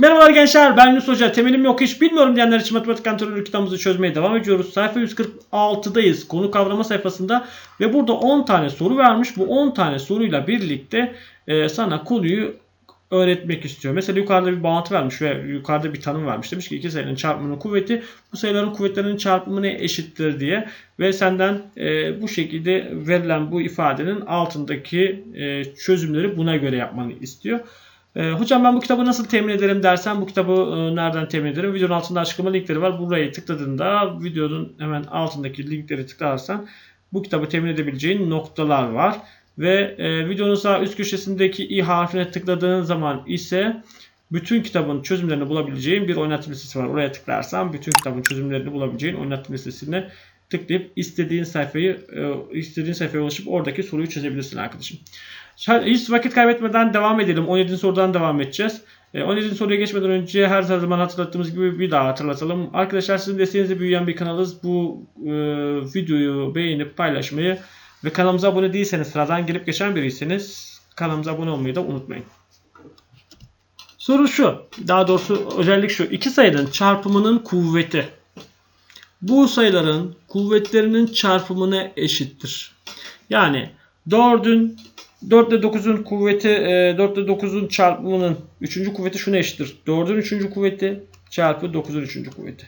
Merhabalar gençler ben Yunus Hoca. Temelim yok hiç bilmiyorum diyenler için matematik antrenörü kitabımızı çözmeye devam ediyoruz. Sayfa 146'dayız. Konu kavrama sayfasında ve burada 10 tane soru vermiş. Bu 10 tane soruyla birlikte e, sana konuyu öğretmek istiyor. Mesela yukarıda bir bağıntı vermiş ve yukarıda bir tanım vermiş. Demiş ki iki sayının çarpımının kuvveti bu sayıların kuvvetlerinin çarpımı ne eşittir diye ve senden e, bu şekilde verilen bu ifadenin altındaki e, çözümleri buna göre yapmanı istiyor. Ee, hocam ben bu kitabı nasıl temin ederim dersen bu kitabı e, nereden temin ederim? Videonun altında açıklama linkleri var. Burayı tıkladığında videonun hemen altındaki linkleri tıklarsan bu kitabı temin edebileceğin noktalar var. Ve e, videonun sağ üst köşesindeki i harfine tıkladığın zaman ise bütün kitabın çözümlerini bulabileceğin bir oynatım listesi var. Oraya tıklarsan bütün kitabın çözümlerini bulabileceğin oynatım listesine tıklayıp istediğin sayfayı e, istediğin sayfaya ulaşıp oradaki soruyu çözebilirsin arkadaşım. Hiç vakit kaybetmeden devam edelim. 17. sorudan devam edeceğiz. 17. E, soruya geçmeden önce her zaman hatırlattığımız gibi bir daha hatırlatalım. Arkadaşlar sizin desteğinizle büyüyen bir kanalız. Bu e, videoyu beğenip paylaşmayı ve kanalımıza abone değilseniz sıradan gelip geçen biriyseniz kanalımıza abone olmayı da unutmayın. Soru şu. Daha doğrusu özellik şu. İki sayının çarpımının kuvveti. Bu sayıların kuvvetlerinin çarpımına eşittir. Yani 4'ün 4 ile 9'un kuvveti 4 ile 9'un çarpımının 3. kuvveti şuna eşittir. 4'ün 3. kuvveti çarpı 9'un 3. kuvveti.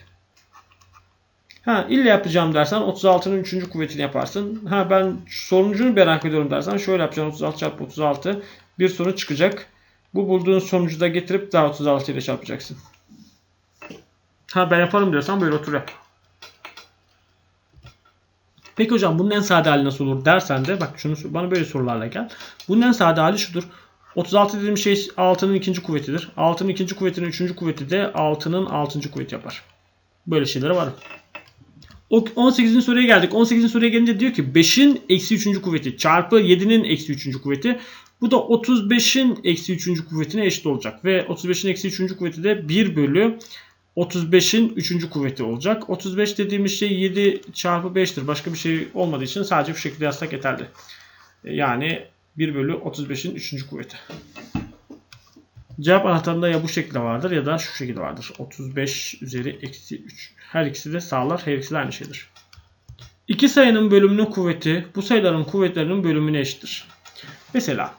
Ha illa yapacağım dersen 36'nın 3. kuvvetini yaparsın. Ha ben sonucunu merak ediyorum dersen şöyle yapacaksın 36 çarpı 36 bir sonuç çıkacak. Bu bulduğun sonucu da getirip daha 36 ile çarpacaksın. Ha ben yaparım diyorsan böyle otur yap. Peki hocam bunun en sade hali nasıl olur dersen de bak şunu bana böyle sorularla gel. Bunun en sade hali şudur. 36 dediğim şey 6'nın ikinci kuvvetidir. 6'nın ikinci kuvvetinin üçüncü kuvveti de 6'nın altıncı kuvveti yapar. Böyle şeylere var. 18. soruya geldik. 18. soruya gelince diyor ki 5'in eksi 3. kuvveti çarpı 7'nin eksi 3. kuvveti. Bu da 35'in eksi 3. kuvvetine eşit olacak. Ve 35'in eksi 3. kuvveti de 1 bölü 35'in 3. kuvveti olacak. 35 dediğimiz şey 7 çarpı 5'tir. Başka bir şey olmadığı için sadece bu şekilde yazsak yeterli. E, yani 1 bölü 35'in 3. kuvveti. Cevap anahtarında ya bu şekilde vardır ya da şu şekilde vardır. 35 üzeri eksi 3. Her ikisi de sağlar. Her ikisi de aynı şeydir. İki sayının bölümünün kuvveti bu sayıların kuvvetlerinin bölümüne eşittir. Mesela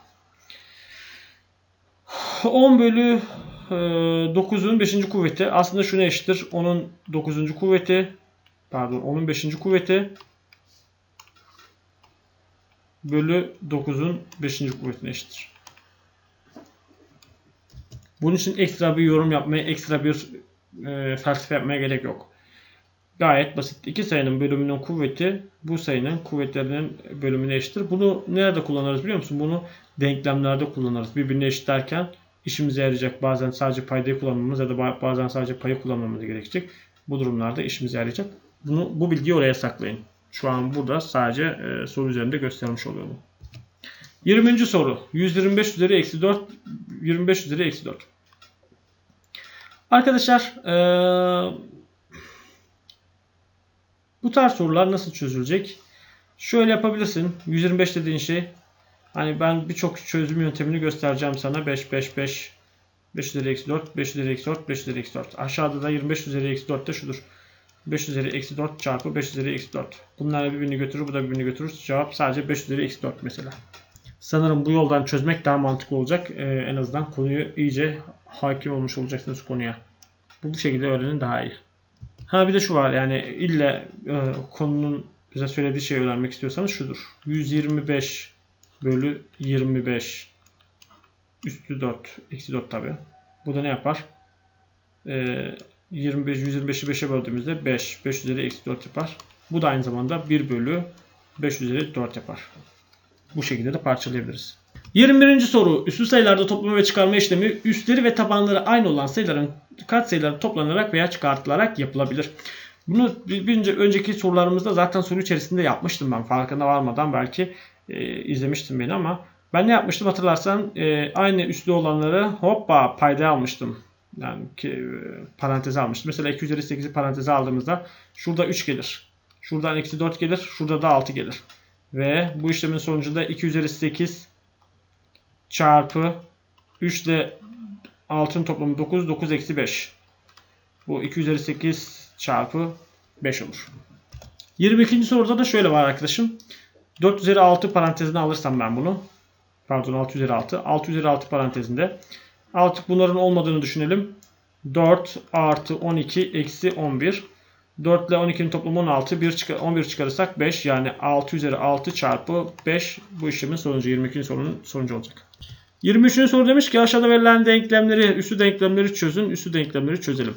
10 bölü 9'un ee, 5. kuvveti aslında şuna eşittir. Onun 9. kuvveti pardon onun 5. kuvveti bölü 9'un 5. kuvvetine eşittir. Bunun için ekstra bir yorum yapmaya, ekstra bir e, felsefe yapmaya gerek yok. Gayet basit. İki sayının bölümünün kuvveti bu sayının kuvvetlerinin bölümüne eşittir. Bunu nerede kullanırız biliyor musun? Bunu denklemlerde kullanırız. Birbirine eşitlerken işimize yarayacak. Bazen sadece paydayı kullanmamız ya da bazen sadece payı kullanmamız gerekecek. Bu durumlarda işimize yarayacak. Bunu, bu bilgiyi oraya saklayın. Şu an burada sadece e, soru üzerinde göstermiş oluyorum. 20. soru. 125 üzeri eksi 4. 25 üzeri eksi 4. Arkadaşlar e, bu tarz sorular nasıl çözülecek? Şöyle yapabilirsin. 125 dediğin şey Hani ben birçok çözüm yöntemini göstereceğim sana. 5, 5, 5, 5 üzeri eksi 4, 5 üzeri eksi 4, 5 üzeri eksi 4. Aşağıda da 25 üzeri eksi 4 de şudur. 5 üzeri eksi 4 çarpı 5 üzeri eksi 4. Bunlar birbirini götürür, bu da birbirini götürür. Cevap sadece 5 üzeri eksi 4 mesela. Sanırım bu yoldan çözmek daha mantıklı olacak. Ee, en azından konuyu iyice hakim olmuş olacaksınız konuya. Bu, bu şekilde öğrenin daha iyi. Ha bir de şu var yani ille e, konunun bize söylediği şeyi öğrenmek istiyorsanız şudur. 125 bölü 25 üstü 4 eksi 4 tabi. Bu da ne yapar? Ee, 25 125'i 5'e böldüğümüzde 5 5 üzeri eksi 4 yapar. Bu da aynı zamanda 1 bölü 5 üzeri 4 yapar. Bu şekilde de parçalayabiliriz. 21. soru. Üslü sayılarda toplama ve çıkarma işlemi üstleri ve tabanları aynı olan sayıların katsayıları toplanarak veya çıkartılarak yapılabilir. Bunu bir önceki sorularımızda zaten soru içerisinde yapmıştım ben farkında varmadan belki e, izlemiştin beni ama ben ne yapmıştım hatırlarsan e, aynı üslü olanları hoppa payda almıştım. Yani ki, e, paranteze almıştım. Mesela 2 üzeri 8'i paranteze aldığımızda şurada 3 gelir. Şuradan eksi 4 gelir. Şurada da 6 gelir. Ve bu işlemin sonucunda 2 üzeri 8 çarpı 3 ile 6'nın toplamı 9. 9 eksi 5. Bu 2 üzeri 8 çarpı 5 olur. 22. soruda da şöyle var arkadaşım. 4 üzeri 6 parantezine alırsam ben bunu. Pardon 6 üzeri 6. 6 üzeri 6 parantezinde. Artık bunların olmadığını düşünelim. 4 artı 12 eksi 11. 4 ile 12'nin toplamı 16. 1 çıkar, 11 çıkarırsak 5. Yani 6 üzeri 6 çarpı 5 bu işlemin sonucu. 22. sorunun sonucu olacak. 23. soru demiş ki aşağıda verilen denklemleri, üstü denklemleri çözün. Üstü denklemleri çözelim.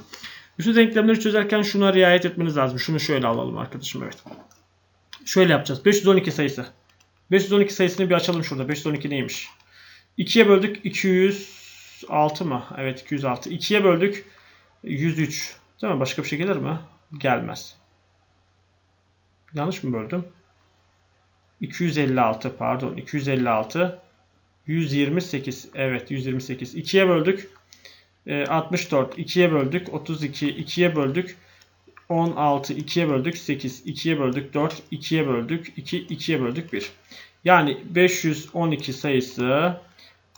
Üstü denklemleri çözerken şuna riayet etmeniz lazım. Şunu şöyle alalım arkadaşım. Evet. Şöyle yapacağız. 512 sayısı. 512 sayısını bir açalım şurada. 512 neymiş? 2'ye böldük. 206 mı? Evet 206. 2'ye böldük. 103. Değil mi? Başka bir şey gelir mi? Gelmez. Yanlış mı böldüm? 256 pardon. 256. 128. Evet 128. 2'ye böldük. E, 64. 2'ye böldük. 32. 2'ye böldük. 16. 2'ye böldük. 8. 2'ye böldük. 4. 2'ye böldük. 2. 2'ye böldük 1. Yani 512 sayısı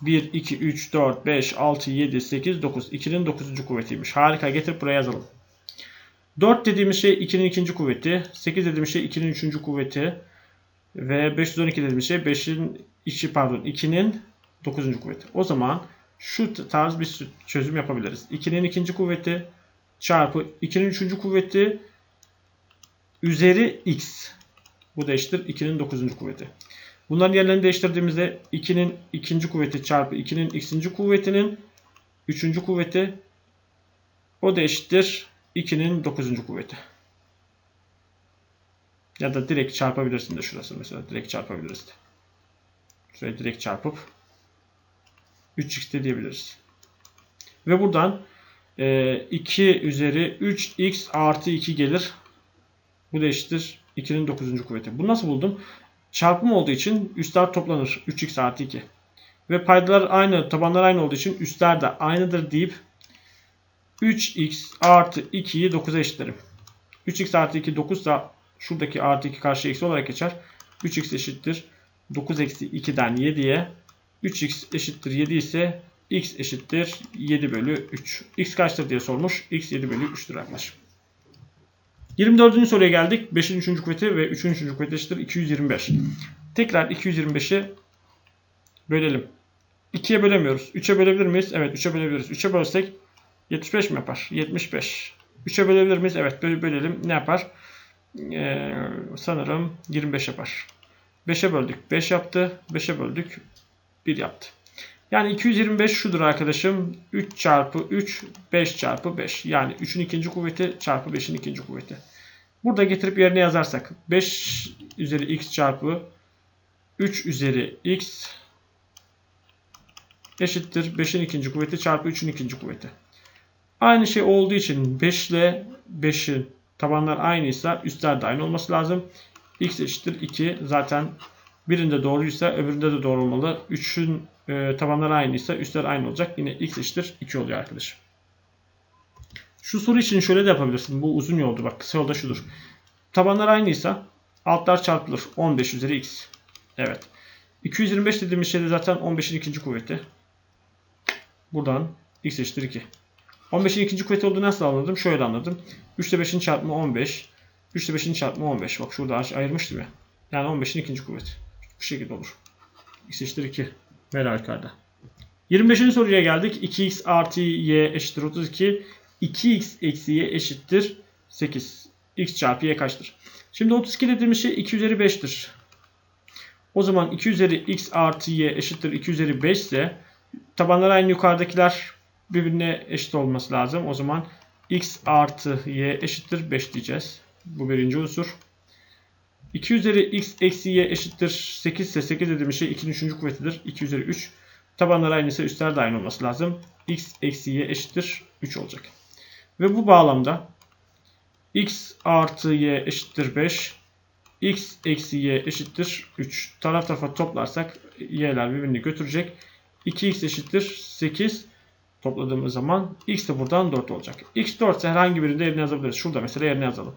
1, 2, 3, 4, 5, 6, 7, 8, 9. 2'nin 9. kuvvetiymiş. Harika. Getirip buraya yazalım. 4 dediğimiz şey 2'nin 2. kuvveti. 8 dediğimiz şey 2'nin 3. kuvveti. Ve 512 dediğimiz şey 5'in 2 pardon 2'nin 9. kuvveti. O zaman şu tarz bir çözüm yapabiliriz. 2'nin 2. kuvveti çarpı 2'nin 3. kuvveti üzeri x. Bu da eşittir 2'nin 9. kuvveti. Bunların yerlerini değiştirdiğimizde 2'nin 2. kuvveti çarpı 2'nin x'inci kuvvetinin 3. kuvveti o da eşittir 2'nin 9. kuvveti. Ya da direkt çarpabilirsin de şurası mesela. Direkt çarpabiliriz de. Şuraya direkt çarpıp 3x de diyebiliriz. Ve buradan 2 üzeri 3x artı 2 gelir. Bu da eşittir 2'nin 9. kuvveti. Bunu nasıl buldum? Çarpım olduğu için üstler toplanır. 3x artı 2. Ve paydalar aynı, tabanlar aynı olduğu için üstler de aynıdır deyip 3x artı 2'yi 9'a eşitlerim. 3x artı 2 9 ise şuradaki artı 2 karşı eksi olarak geçer. 3x eşittir 9 eksi 2'den 7'ye 3x eşittir 7 ise x eşittir 7 bölü 3. x kaçtır diye sormuş. x 7 bölü 3'tür arkadaşım. 24. soruya geldik. 5'in 3. kuvveti ve 3'ün 3. kuvveti eşittir 225. Tekrar 225'i bölelim. 2'ye bölemiyoruz. 3'e bölebilir miyiz? Evet 3'e bölebiliriz. 3'e bölsek 75 mi yapar? 75. 3'e bölebilir miyiz? Evet bölelim. Ne yapar? Ee, sanırım 25 yapar. 5'e böldük. 5 yaptı. 5'e böldük. 1 yaptı. Yani 225 şudur arkadaşım. 3 çarpı 3 5 çarpı 5. Yani 3'ün ikinci kuvveti çarpı 5'in ikinci kuvveti. Burada getirip yerine yazarsak 5 üzeri x çarpı 3 üzeri x eşittir 5'in ikinci kuvveti çarpı 3'ün ikinci kuvveti. Aynı şey olduğu için 5 ile 5'in tabanlar aynıysa üstler de aynı olması lazım. x eşittir 2 zaten birinde doğruysa öbüründe de doğru olmalı. 3'ün e, tabanları aynıysa üstler aynı olacak. Yine x eşittir 2 oluyor arkadaşım. Şu soru için şöyle de yapabilirsin. Bu uzun yoldu. Bak kısa yolda şudur. Tabanlar aynıysa altlar çarpılır. 15 üzeri x. Evet. 225 dediğimiz şey de zaten 15'in ikinci kuvveti. Buradan x eşittir 2. 15'in ikinci kuvveti olduğunu nasıl anladım? Şöyle anladım. 3 ile 5'in çarpımı 15. 3 ile 5'in çarpımı 15. Bak şurada ayırmıştım ya. Yani 15'in ikinci kuvveti. Bu şekilde olur. x eşittir 2. Ver halükarda. 25. soruya geldik. 2x artı y eşittir 32. 2x eksi y eşittir 8. x çarpı y kaçtır? Şimdi 32 dediğimiz şey 2 üzeri 5'tir. O zaman 2 üzeri x artı y eşittir 2 üzeri 5 ise tabanlar aynı yukarıdakiler birbirine eşit olması lazım. O zaman x artı y eşittir 5 diyeceğiz. Bu birinci unsur. 2 üzeri x eksi y eşittir 8 ise 8 dediğimiz şey 2'nin 3. kuvvetidir. 2 üzeri 3. Tabanlar aynı ise üstler de aynı olması lazım. x eksi y eşittir 3 olacak. Ve bu bağlamda x artı y eşittir 5. x eksi y eşittir 3. Taraf tarafa toplarsak y'ler birbirini götürecek. 2x eşittir 8 topladığımız zaman x de buradan 4 olacak. x 4 ise herhangi birinde yerine yazabiliriz. Şurada mesela yerine yazalım.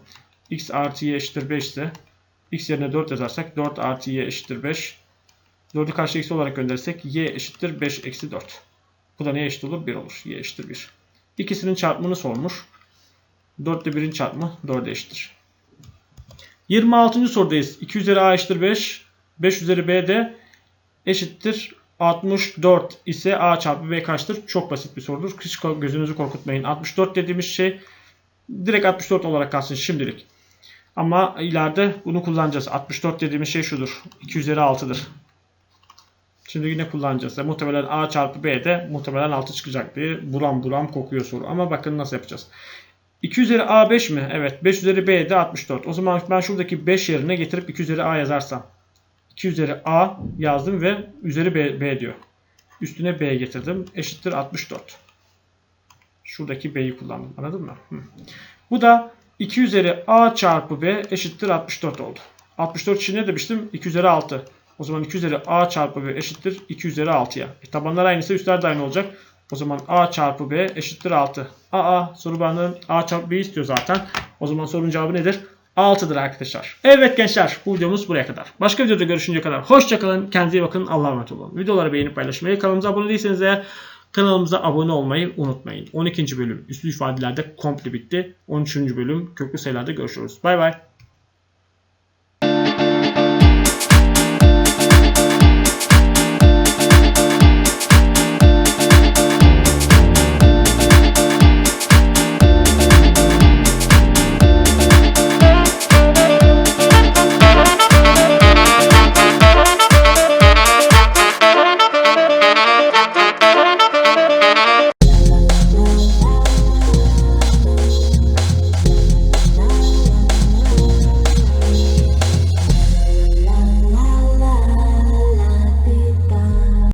x artı y eşittir 5 ise x yerine 4 yazarsak 4 artı y eşittir 5. 4'ü karşı eksi olarak gönderirsek y eşittir 5 eksi 4. Bu da neye eşit olur? 1 olur. Y eşittir 1. İkisinin çarpımını sormuş. 4 ile 1'in çarpımı 4'e eşittir. 26. sorudayız. 2 üzeri a eşittir 5. 5 üzeri b de eşittir 64 ise a çarpı b kaçtır? Çok basit bir sorudur. Hiç gözünüzü korkutmayın. 64 dediğimiz şey direkt 64 olarak kalsın şimdilik. Ama ileride bunu kullanacağız. 64 dediğimiz şey şudur. 2 üzeri 6'dır. Şimdi yine kullanacağız. Yani muhtemelen a çarpı b de muhtemelen 6 çıkacak diye buram buram kokuyor soru. Ama bakın nasıl yapacağız. 2 üzeri a 5 mi? Evet. 5 üzeri b de 64. O zaman ben şuradaki 5 yerine getirip 2 üzeri a yazarsam. 2 üzeri a yazdım ve üzeri b, b diyor. Üstüne b getirdim. Eşittir 64. Şuradaki b'yi kullandım. Anladın mı? Hı. Bu da 2 üzeri a çarpı b eşittir 64 oldu. 64 için ne demiştim? 2 üzeri 6. O zaman 2 üzeri a çarpı b eşittir 2 üzeri 6'ya. E, tabanlar aynıysa üstler de aynı olacak. O zaman a çarpı b eşittir 6. Aa soru benden a çarpı b istiyor zaten. O zaman sorunun cevabı nedir? 6'dır arkadaşlar. Evet gençler bu videomuz buraya kadar. Başka videoda görüşünceye kadar hoşçakalın. Kendinize iyi bakın. Allah'a emanet olun. Videoları beğenip paylaşmayı, kanalımıza abone değilseniz eğer kanalımıza abone olmayı unutmayın. 12. bölüm üslü ifadelerde komple bitti. 13. bölüm köklü sayılarda görüşürüz. Bay bay.